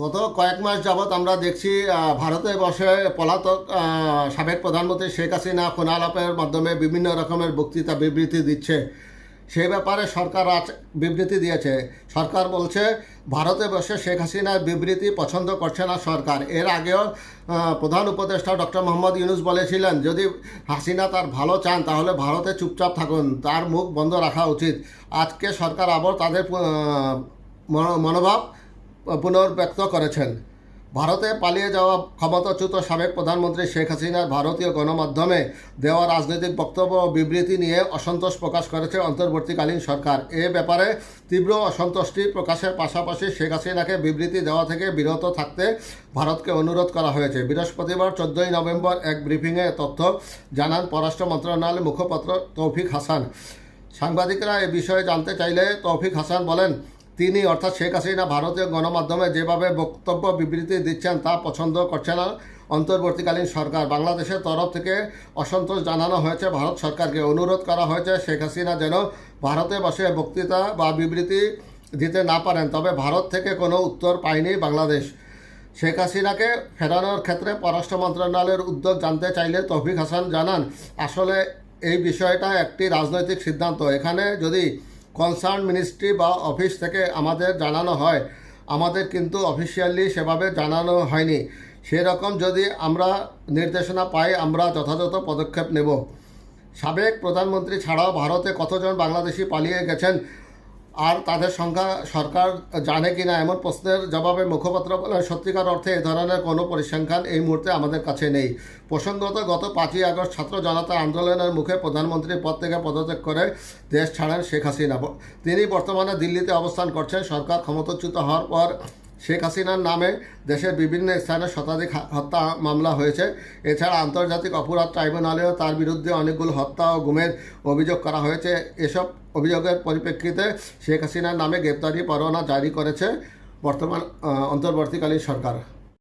গত কয়েক মাস যাবৎ আমরা দেখছি ভারতে বসে পলাতক সাবেক প্রধানমন্ত্রী শেখ হাসিনা ফোনালাপের মাধ্যমে বিভিন্ন রকমের বক্তৃতা বিবৃতি দিচ্ছে। সেই ব্যাপারে সরকার আজ বিবৃতি দিয়েছে। সরকার বলছে, ভারতে বসে শেখ হাসিনার বিবৃতি পছন্দ করছে না সরকার। এর আগেও প্রধান উপদেষ্টা ডক্টর মোহাম্মদ ইউনুস বলেছিলেন, যদি হাসিনা তার ভালো চান, তাহলে ভারতে চুপচাপ থাকুন, তার মুখ বন্ধ রাখা উচিত। আজকে সরকার আবার তাদের মনো- মনোভাব পুনর্ব্যক্ত করেছেন। ভারতে পালিয়ে যাওয়া ক্ষমতাচ্যুত সাবেক প্রধানমন্ত্রী শেখ হাসিনার ভারতীয় গণমাধ্যমে দেওয়া রাজনৈতিক বক্তব্য ও বিবৃতি নিয়ে অসন্তোষ প্রকাশ করেছে অন্তর্বর্তীকালীন সরকার। এ ব্যাপারে তীব্র অসন্তুষ্টি প্রকাশের পাশাপাশি শেখ হাসিনাকে বিবৃতি দেওয়া থেকে বিরত থাকতে ভারতকে অনুরোধ করা হয়েছে। বৃহস্পতিবার, চোদ্দোই নভেম্বর এক ব্রিফিংয়ে তথ্য জানান পররাষ্ট্র মন্ত্রণালয়ের মুখপাত্র তৌফিক হাসান। সাংবাদিকরা এ বিষয়ে জানতে চাইলে তৌফিক হাসান বলেন তিনি, অর্থাৎ শেখ হাসিনা, ভারতীয় গণমাধ্যমে যেভাবে বক্তব্য বিবৃতি দিচ্ছেন তা পছন্দ করছে না অন্তর্বর্তীকালীন সরকার। বাংলাদেশের তরফ থেকে অসন্তোষ জানানো হয়েছে, ভারত সরকারকে অনুরোধ করা হয়েছে শেখ হাসিনা যেন ভারতে বসে বক্তৃতা বা বিবৃতি দিতে না পারেন। তবে ভারত থেকে কোনো উত্তর পায়নি বাংলাদেশ। শেখ হাসিনাকে ফেরানোর ক্ষেত্রে পররাষ্ট্র মন্ত্রণালয়ের উদ্যোগ জানতে চাইলে তৌফিক হাসান জানান, আসলে এই বিষয়টা একটি রাজনৈতিক সিদ্ধান্ত। এখানে যদি কনসার্ন মিনিস্ট্রি বা অফিস থেকে আমাদের জানানো হয়। আমাদের কিন্তু অফিসিয়ালি সেভাবে জানানো হয়নি। সেরকম যদি আমরা নির্দেশনা পাই, আমরা যথাযথ পদক্ষেপ নেব। সাবেক প্রধানমন্ত্রী ছাড়াও ভারতে কতজন বাংলাদেশি পালিয়ে গেছেন আর তাদের সংখ্যা সরকার জানে কি না এমন প্রশ্নের জবাবে মুখপাত্র বলেন, সত্যিকার অর্থে এ ধরনের কোনো পরিসংখ্যান এই মুহূর্তে আমাদের কাছে নেই। প্রসঙ্গত, গত পাঁচই আগস্ট ছাত্র জনতা আন্দোলনের মুখে প্রধানমন্ত্রীর পদ থেকে পদত্যাগ করে দেশ ছাড়েন শেখ হাসিনা। তিনি বর্তমানে দিল্লিতে অবস্থান করছেন। সরকার ক্ষমতাচ্যুত হওয়ার পর শেখ হাসিনার নামে দেশের বিভিন্ন স্থানে শতাধিক হত্যা মামলা হয়েছে। এছাড়া আন্তর্জাতিক অপরাধ ট্রাইব্যুনালেও তার বিরুদ্ধে অনেকগুলো হত্যা ও গুমের অভিযোগ করা হয়েছে। এসব অভিযোগের পরিপ্রেক্ষিতে শেখ হাসিনার নামে গ্রেপ্তারি পরোয়ানা জারি করেছে বর্তমান অন্তর্বর্তীকালীন সরকার।